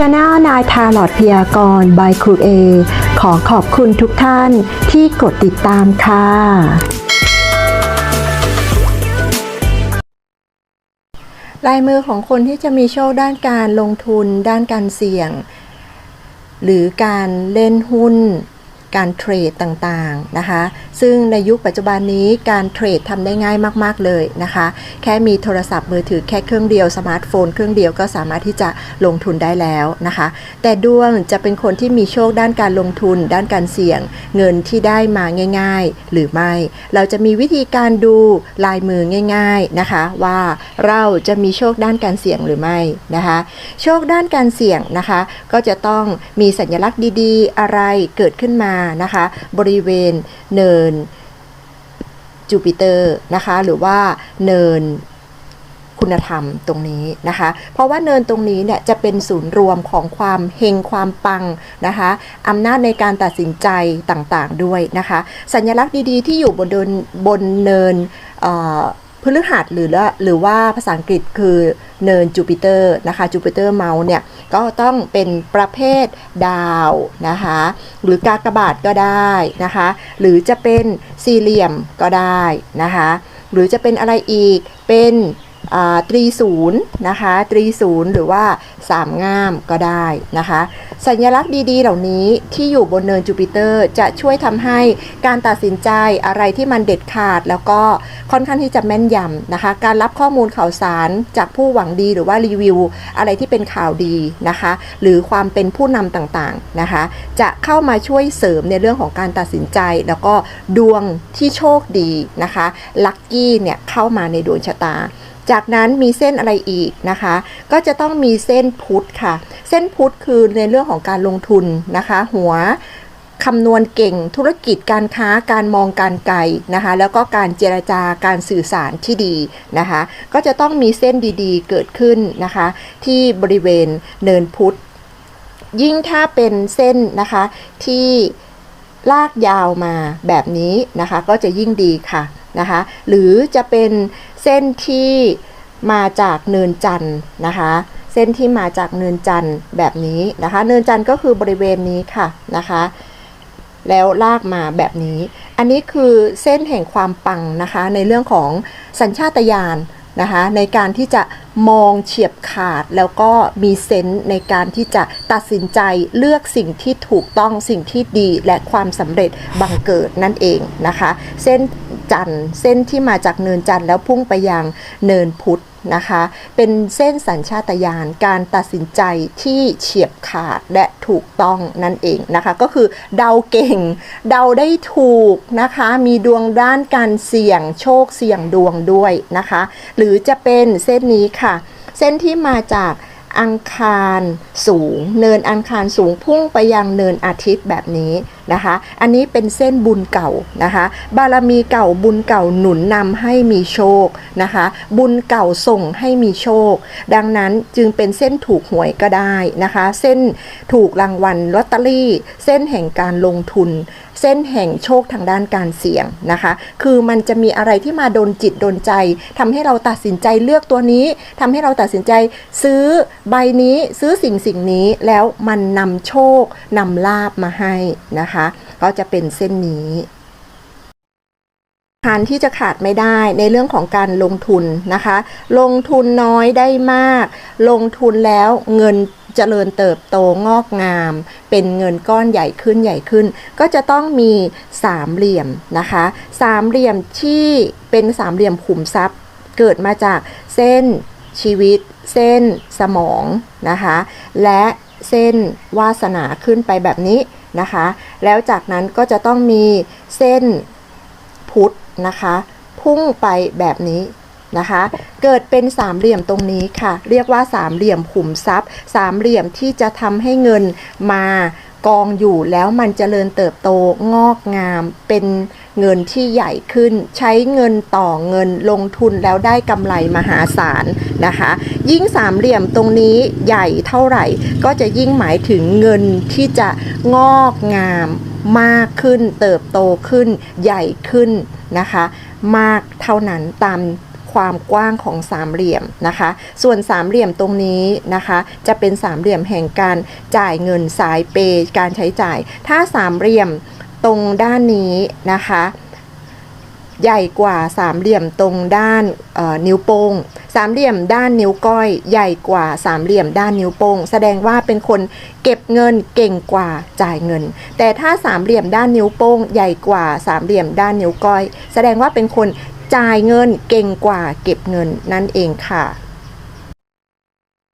Channel นายทาลอดพยากรณ์บายครูเอขอขอบคุณทุกท่านที่กดติดตามค่ะ ลายมือของคนที่จะมีโชคด้านการลงทุน ด้านการเสี่ยง หรือการเล่นหุ้น การเทรดต่างๆนะคะ ซึ่งในยุคปัจจุบันนี้การเทรดทำได้ง่ายมากๆเลยนะคะ แค่มีโทรศัพท์มือถือแค่เครื่องเดียวสมาร์ทโฟนเครื่องเดียวก็สามารถที่จะลงทุนได้แล้วนะคะ แต่ดวงจะเป็นคนที่มีโชคด้านการลงทุน ด้านการเสี่ยง เงินที่ได้มาง่าย ๆ หรือไม่ เราจะมีวิธีการดูลายมือง่าย ๆนะคะ ว่าเราจะมีโชคด้านการเสี่ยงหรือไม่นะคะ โชคด้านการเสี่ยงนะคะ ก็จะต้องมีสัญลักษณ์ดี ๆ อะไรเกิดขึ้นมานะคะ บริเวณเนินจูปิเตอร์นะคะ หรือว่าเนินคุณธรรมตรงนี้นะคะ เพราะว่าเนินตรงนี้เนี่ยจะเป็นศูนย์รวมของความเฮงความปังนะคะอำนาจในการตัดสินใจต่างๆด้วยนะคะ สัญลักษณ์ดีๆ ที่อยู่บนบนเนินเพฤหัสหรือหรือว่าภาษาอังกฤษคือเนินจูปิเตอร์นะคะจูปิเตอร์เมาส์เนี่ยก็ต้องเป็นประเภทดาวนะคะหรือกากบาทก็ได้นะคะหรือจะเป็นสี่เหลี่ยมก็ได้นะคะหรือจะเป็นอะไรอีกเป็น ตรีศูนย์นะคะตรีศูนย์หรือว่าสามง่ามก็ได้นะคะ สัญลักษณ์ดีๆ เหล่านี้ที่อยู่บนเนินจูปิเตอร์จะช่วยทำให้การตัดสินใจอะไรที่มันเด็ดขาด แล้วก็ค่อนข้างที่จะแม่นยำนะคะ การรับข้อมูลข่าวสารจากผู้หวังดีหรือว่ารีวิว อะไรที่เป็นข่าวดีนะคะ หรือความเป็นผู้นำต่างๆนะคะ จะเข้ามาช่วยเสริมในเรื่องของการตัดสินใจ แล้วก็ดวงที่โชคดีนะคะลัคกี้เนี่ยเข้ามาในดวงชะตา จากนั้นมีเส้นอะไรอีกนะคะ ก็จะต้องมีเส้นพุทธค่ะ เส้นพุทธคือในเรื่องของการลงทุนนะคะ หัวคำนวณเก่งธุรกิจการค้าการมองการไกลนะคะ แล้วก็การเจรจาการสื่อสารที่ดีนะคะ ก็จะต้องมีเส้นดีๆ เกิดขึ้นนะคะ ที่บริเวณเนินพุทธยิ่งถ้าเป็นเส้นนะคะที่ลากยาวมาแบบนี้นะคะ ก็จะยิ่งดีค่ะนะคะ หรือจะเป็น เส้นที่มาจากเนินจันทร์นะคะ เส้นที่มาจากเนินจันทร์แบบนี้นะคะ เนินจันทร์ก็คือบริเวณนี้ค่ะนะคะ แล้วลากมาแบบนี้ อันนี้คือเส้นแห่งความปังนะคะ ในเรื่องของสัญชาตญาณนะคะในการที่จะมองเฉียบขาดแล้วก็มีเซนส์ในการที่จะตัดสินใจเลือกสิ่งที่ถูกต้องสิ่งที่ดีและความสำเร็จบังเกิดนั่นเองนะคะ เส้น จันทร์เส้นที่มาจากเนินจันทร์แล้วพุ่งไปยังเนินพุทธนะคะ เป็นเส้นสัญชาตญาณการตัดสินใจที่เฉียบขาดและถูกต้องนั่นเองนะคะ ก็คือเดาเก่ง เดาได้ถูกนะคะ มีดวงด้านการเสี่ยงโชคเสี่ยงดวงด้วยนะคะ หรือจะเป็นเส้นนี้ค่ะ เส้นที่มาจากอังคารสูง เนินอังคารสูงพุ่งไปยังเนินอาทิตย์แบบนี้ นะคะ อันนี้เป็นเส้นบุญเก่านะคะ บารมีเก่าบุญเก่าหนุนนำให้มีโชคนะคะ บุญเก่าส่งให้มีโชค ดังนั้นจึงเป็นเส้นถูกหวยก็ได้นะคะ เส้นถูกรางวัลลอตเตอรี่ เส้นแห่งการลงทุน เส้นแห่งโชคทางด้านการเสี่ยงนะคะ คือมันจะมีอะไรที่มาโดนจิตโดนใจทำให้เราตัดสินใจเลือกตัวนี้ทำให้เราตัดสินใจซื้อใบนี้ซื้อสิ่งสิ่งนี้แล้วมันนำโชคนำลาบมาให้นะคะก็จะเป็นเส้นนี้ทานที่จะขาดไม่ได้ในเรื่องของการลงทุนนะคะ ลงทุนน้อยได้มาก ลงทุนแล้วเงินเจริญเติบโตงอกงาม เป็นเงินก้อนใหญ่ขึ้นใหญ่ขึ้น ก็จะต้องมีสามเหลี่ยมนะคะ สามเหลี่ยมที่เป็นสามเหลี่ยมขุมทรัพย์ เกิดมาจากเส้นชีวิต เส้นสมองนะคะ และเส้นวาสนาขึ้นไปแบบนี้ นะคะ แล้วจากนั้นก็จะต้องมีเส้นพุทธนะคะ พุ่งไปแบบนี้นะคะ เกิดเป็นสามเหลี่ยมตรงนี้ค่ะ เรียกว่าสามเหลี่ยมขุมทรัพย์ สามเหลี่ยมที่จะทำให้เงินมากองอยู่แล้วมันเจริญเติบโตงอกงามเป็น เงินที่ใหญ่ขึ้น ใช้เงินต่อเงินลงทุนแล้วได้กำไรมหาศาลนะคะ ยิ่งสามเหลี่ยมตรงนี้ใหญ่เท่าไหร่ ก็จะยิ่งหมายถึงเงินที่จะงอกงามมากขึ้นเติบโตขึ้นใหญ่ขึ้นนะคะ มากเท่านั้นตามความกว้างของสามเหลี่ยมนะคะ ส่วนสามเหลี่ยมตรงนี้นะคะ จะเป็นสามเหลี่ยมแห่งการจ่ายเงินสายเปย์การใช้จ่าย ถ้าสามเหลี่ยม ตรงด้านนี้นะคะ ใหญ่กว่าสามเหลี่ยมตรงด้านนิ้วโป้งสามเหลี่ยมด้านนิ้วก้อย ใหญ่กว่าสามเหลี่ยมด้านนิ้วโป้งแสดงว่าเป็นคนเก็บเงินเก่งกว่าจ่ายเงิน แต่ถ้าสามเหลี่ยมด้านนิ้วโป้ง ใหญ่กว่าสามเหลี่ยมด้านนิ้วก้อย แสดงว่าเป็นคนจ่ายเงินเก่งกว่าเก็บเงินนั่นเองค่ะ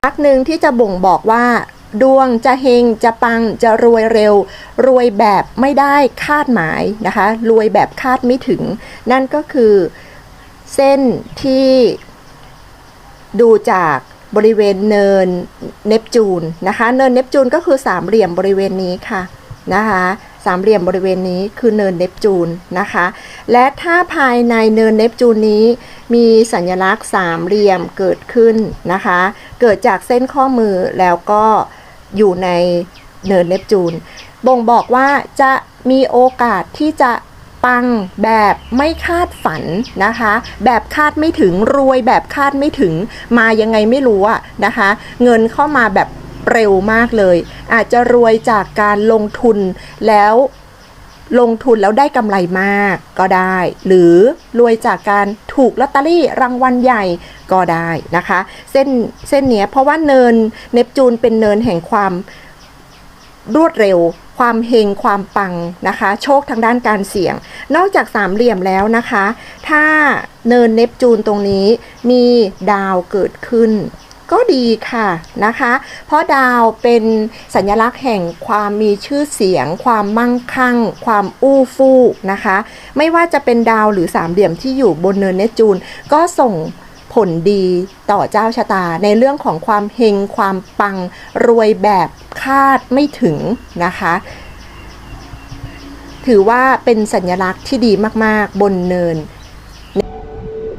ลักษณ์หนึ่งที่จะบ่งบอกว่า ดวงจะเฮงจะปังจะรวยเร็ว รวยแบบไม่ได้คาดหมายนะคะ รวยแบบคาดไม่ถึง นั่นก็คือเส้นที่ดูจากบริเวณเนินเนปจูนนะคะ เนินเนปจูนก็คือสามเหลี่ยมบริเวณนี้ค่ะนะคะสามเหลี่ยมบริเวณนี้คือเนินเนปจูนนะคะ และถ้าภายในเนินเนปจูนนี้ มีสัญลักษณ์สามเหลี่ยมเกิดขึ้นนะคะ เกิดจากเส้นข้อมือแล้วก็ อยู่ในเนินเนปจูน บ่งบอกว่าจะมีโอกาสที่จะปังแบบไม่คาดฝันนะคะ แบบคาดไม่ถึงรวยแบบคาดไม่ถึงมายังไงไม่รู้อะนะคะ เงินเข้ามาแบบเร็วมากเลย อาจจะรวยจากการลงทุนแล้ว ลงทุนแล้วได้กำไรมากก็ได้ หรือรวยจากการถูกลอตเตอรี่รางวัลใหญ่ก็ได้นะคะ เส้นเส้นเนี้ยเพราะว่าเนินเนปจูนเป็นเนินแห่งความรวดเร็ว ความเฮงความปังนะคะ โชคทางด้านการเสี่ยง นอกจากสามเหลี่ยมแล้วนะคะ ถ้าเนินเนปจูนตรงนี้มีดาวเกิดขึ้น ก็ดีค่ะนะคะ เพราะดาวเป็นสัญลักษณ์แห่งความมีชื่อเสียง ความมั่งคั่ง ความอู้ฟู่นะคะ ไม่ว่าจะเป็นดาวหรือสามเหลี่ยมที่อยู่บนเนินเนจูน ก็ส่งผลดีต่อเจ้าชะตาในเรื่องของความเฮงความปังรวยแบบคาดไม่ถึงนะคะ ถือว่าเป็นสัญลักษณ์ที่ดีมาก ๆ บนเนิน